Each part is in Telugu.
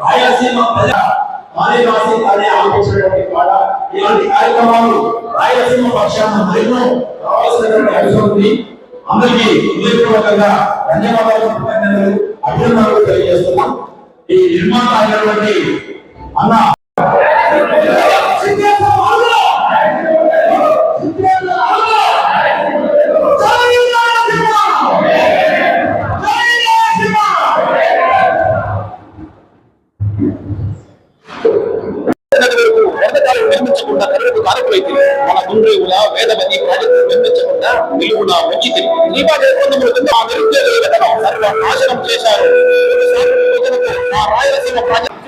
రాయలసీమ ప్రజ ఆలోచించినటువంటి ఇలాంటి కార్యక్రమాలు రాయలసీమ పక్షాన మరెన్నో రావాల్సినటువంటి అవసరం ఉంది. అందరికీ హృదయపూర్వకంగా ధన్యవాదాలు అభినందనలు తెలియజేస్తున్నాం. ఈ నిర్మాత అయినటువంటి అన్న వందకాలు నిర్మించకుండా కరువుకు కారకులైతే మన గుండ్రేవుల వేదవతి ప్రాజెక్టు నిర్మించకుండా నిలువున వచ్చి శ్రీపాద ఒప్పందములు ఆ నిరుద్యోగ యువతను సర్వ నాశనం చేశారు ప్రజలకు ఆ రాయలసీమ ప్రాజెక్టు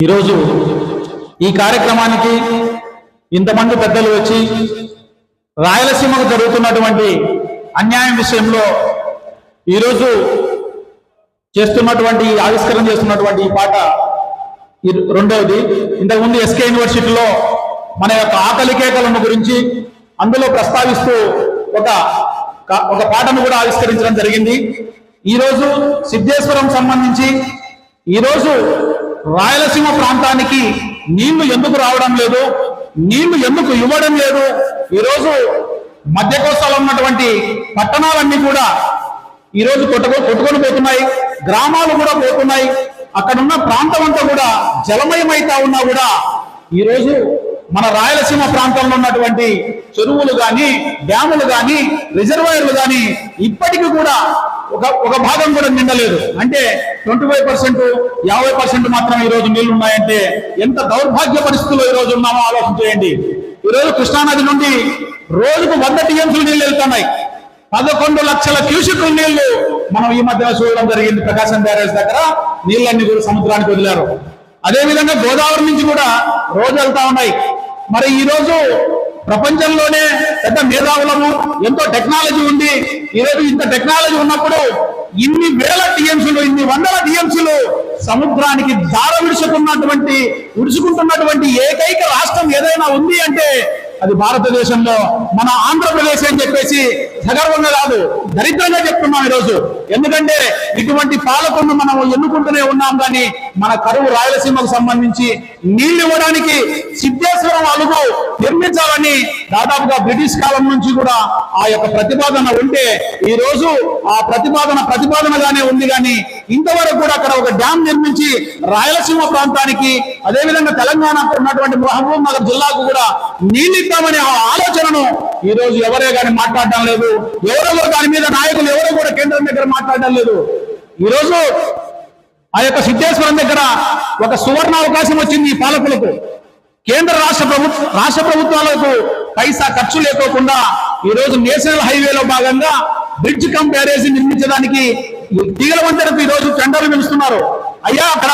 ఈరోజు ఈ కార్యక్రమానికి ఇంతమంది పెద్దలు వచ్చి రాయలసీమకు జరుగుతున్నటువంటి అన్యాయం విషయంలో ఈరోజు చేస్తున్నటువంటి ఆవిష్కరణ చేస్తున్నటువంటి ఈ పాట రెండవది. ఇంతకుముందు ఎస్కే యూనివర్సిటీలో మన యొక్క ఆకలి కేకలను గురించి అందులో ప్రస్తావిస్తూ ఒక ఒక పాటను కూడా ఆవిష్కరించడం జరిగింది. ఈరోజు సిద్ధేశ్వరం సంబంధించి ఈరోజు రాయలసీమ ప్రాంతానికి నీళ్ళు ఎందుకు రావడం లేదు? నీళ్ళు ఎందుకు ఇవ్వడం లేదు? ఈరోజు మధ్య కోస్తాలో ఉన్నటువంటి పట్టణాలన్నీ కూడా ఈరోజు కొట్టుకో కొట్టుకొని పోతున్నాయి. గ్రామాలు కూడా పోతున్నాయి. అక్కడున్న ప్రాంతం అంతా కూడా జలమయమైతా ఉన్నా కూడా ఈ రోజు మన రాయలసీమ ప్రాంతంలో ఉన్నటువంటి చెరువులు కానీ డ్యాములు కానీ రిజర్వాయర్లు కానీ ఇప్పటికీ కూడా ఒక ఒక భాగం కూడా నిండలేదు. అంటే ట్వంటీ ఫైవ్ పర్సెంట్ యాభై పర్సెంట్ మాత్రం ఈ రోజు నీళ్ళు ఉన్నాయంటే ఎంత దౌర్భాగ్య పరిస్థితుల్లో ఈ రోజు ఉన్నామో ఆలోచన చేయండి. ఈ రోజు కృష్ణానది నుండి రోజుకు వంద టీఎంసీలు నీళ్ళు వెళ్తున్నాయి. పదకొండు లక్షల క్యూసెక్ నీళ్ళు మనం ఈ మధ్య చూడడం జరిగింది ప్రకాశం బ్యారేజ్ దగ్గర. నీళ్ళన్ని కూడా సముద్రానికి వదిలారు. అదేవిధంగా గోదావరి నుంచి కూడా రోజు వెళ్తా ఉన్నాయి. మరి ఈ రోజు ప్రపంచంలోనే పెద్ద మేధావులము ఎంతో టెక్నాలజీ ఉంది. ఈ రోజు ఇంత టెక్నాలజీ ఉన్నప్పుడు ఇన్ని వేల టీఎంసీలు ఇన్ని వందల టీఎంసీలు సముద్రానికి దార విడుచుకున్నటువంటి విడుచుకుంటున్నటువంటి ఏకైక రాష్ట్రం ఏదైనా ఉంది అంటే అది భారతదేశంలో మన ఆంధ్రప్రదేశ్ అని చెప్పేసి సగర్వంగా కాదు దరిద్రంగా చెప్తున్నాం ఈరోజు. ఎందుకంటే ఇటువంటి పాలకులను మనం ఎన్నుకుంటూనే ఉన్నాం కానీ మన కరువు రాయలసీమకు సంబంధించి నీళ్ళు ఇవ్వడానికి సిద్ధేశ్వరం అలుగు నిర్మించాలని దాదాపుగా బ్రిటిష్ కాలం నుంచి కూడా ఆ యొక్క ప్రతిపాదన ఉంటే ఈ రోజు ఆ ప్రతిపాదన ప్రతిపాదనగానే ఉంది కానీ ఇంతవరకు కూడా అక్కడ ఒక డ్యాం నిర్మించి రాయలసీమ ప్రాంతానికి అదేవిధంగా తెలంగాణకు ఉన్నటువంటి మహబూబ్ నగర్ జిల్లాకు కూడా నీళ్ళిద్దామనే ఆ ఆలోచనను ఈ రోజు ఎవరే కానీ మాట్లాడటం లేదు. ఎవరెవరు దాని మీద నాయకులు ఎవరు కూడా కేంద్రం దగ్గర మాట్లాడడం లేదు. ఈ రోజు ఆ యొక్క సిద్ధేశ్వరం దగ్గర ఒక సువర్ణ అవకాశం వచ్చింది ఈ పాలకులకు. కేంద్ర రాష్ట్ర ప్రభుత్వ రాష్ట్ర ప్రభుత్వాలకు పైసా ఖర్చు లేకోకుండా ఈ రోజు నేషనల్ హైవేలో భాగంగా బ్రిడ్జ్ కమ్ బ్యారేజీ నిర్మించడానికి తీగల వంతెనకు ఈ రోజు టెండర్లు పిలుస్తున్నారు అయ్యా అక్కడ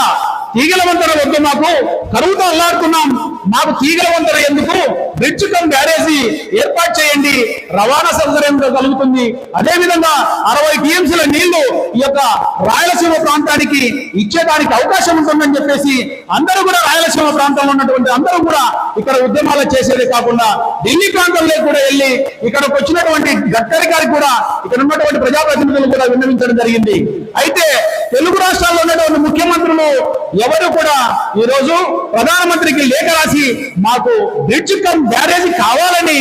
తీగల వంతెన వద్దు మాకు. కరువుతో అల్లాడుతున్నాం. మాకు తీగల వంతెన ఎందుకు? బ్రిడ్జ్ కమ్ బ్యారేజీ ఏర్పాటు చేయండి. రవాణా సౌకర్యం కలుగుతుంది. అదే విధంగా అరవై టీఎంసీల నీళ్ళు ఈ యొక్క రాయలసీమ ప్రాంతానికి ఇచ్చేదానికి అవకాశం ఉంటుందని చెప్పేసి అందరూ కూడా రాయలసీమ ప్రాంతంలో ఉన్నటువంటి అందరూ కూడా ఇక్కడ ఉద్యమాలు చేసేదే కాకుండా ఢిల్లీ ప్రాంతంలో కూడా వెళ్ళి ఇక్కడకు వచ్చినటువంటి గడ్కరీ గారికి కూడా ఇక్కడ ఉన్నటువంటి ప్రజాప్రతినిధులు కూడా విన్నవించడం జరిగింది. అయితే తెలుగు రాష్ట్రాల్లో ఉన్నటువంటి ముఖ్యమంత్రులు ఎవరు కూడా ఈరోజు ప్రధానమంత్రికి లేఖ రాసి మాకు బ్రిడ్జ్ కమ్ బ్యారేజ్ కావాలని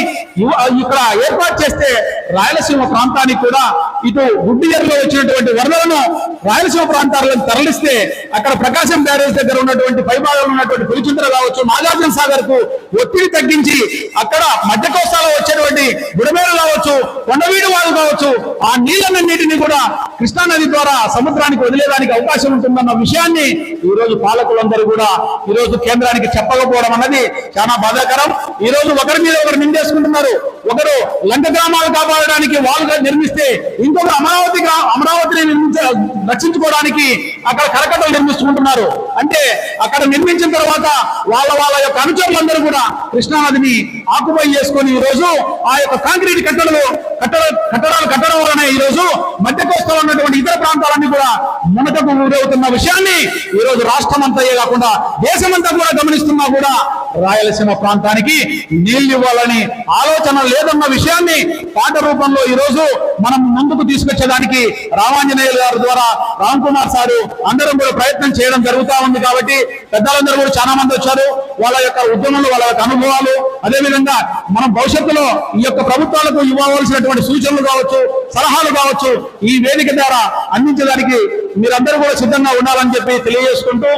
ఇక్కడ ఏర్పాటు చేస్తే రాయలసీమ ప్రాంతానికి కూడా ఇటు గుడ్డియర్లో వచ్చినటువంటి వరదలను రాయలసీమ ప్రాంతాలను తరలిస్తే అక్కడ ప్రకాశం బ్యారేజ్ దగ్గర ఉన్నటువంటి పైభాగంలో ఉన్నటువంటి పులిచింతలు కావచ్చు నాగార్జున సాగర్కు ఒత్తిడి తగ్గించి అక్కడ మధ్య కోస్తాలో వచ్చేటువంటి బుడమేరు కావచ్చు కొండవీడు వాళ్ళు కావచ్చు ఆ నీళ్ళన్నింటినీ కూడా కృష్ణా నది ద్వారా సముద్రానికి వదిలేదానికి అవకాశం ఉంటుందన్న విషయాన్ని ఈ రోజు పాలకులందరూ కూడా ఈ రోజు కేంద్రానికి చెప్పకపోవడం అన్నది చాలా బాధాకరం. ఈ రోజు ఒకరి మీద ఒకరు నిందేసుకుంటున్నారు. ఒకరు లంక గ్రామాలు కాపాడడానికి వాళ్ళు నిర్మిస్తే ఇంకొక అమరావతి అమరావతిని నిర్మించ రక్షించుకోవడానికి అక్కడ కరకట్టలు నిర్మిస్తుంటున్నారు. అంటే అక్కడ నిర్మించిన తర్వాత వాళ్ళ వాళ్ళ యొక్క అనుచరులందరూ కూడా కృష్ణానదిని ఆకుపై చేసుకొని ఈ రోజు ఆ యొక్క కాంక్రీట్ కట్టడలు కట్టడ కట్టడాలు కట్టడం వలన ఈ రోజు మధ్య కోస్తాలో ఉన్నటువంటి ఇతర ప్రాంతాలన్నీ కూడా మునటకు గురవుతున్న విషయాన్ని ఈ రోజు రాష్ట్రం అంతా కాకుండా దేశమంతా కూడా గమనిస్తున్నా కూడా రాయలసీమ ప్రాంతానికి నీళ్ళు ఇవ్వాలని ఆలోచన లేదన్న విషయాన్ని పాట రూపంలో ఈ రోజు మనం ముందుకు తీసుకొచ్చేదానికి రామాంజనేయులు గారి ద్వారా రామ్ కుమార్ సారు అందరం కూడా ప్రయత్నం చేయడం జరుగుతా ఉంది కాబట్టి పెద్దలందరూ కూడా చాలా మంది వచ్చారు. వాళ్ళ యొక్క ఉద్యమంలో వాళ్ళ యొక్క అనుభవాలు. అదే విధంగా మనం భవిష్యత్తులో ఈ యొక్క ప్రభుత్వాలకు ఇవ్వవలసినటువంటి సూచనలు కావచ్చు సలహాలు కావచ్చు ఈ వేదిక ద్వారా అందించడానికి మీరందరూ కూడా సిద్ధంగా ఉండాలని చెప్పి తెలియజేసుకుంటూ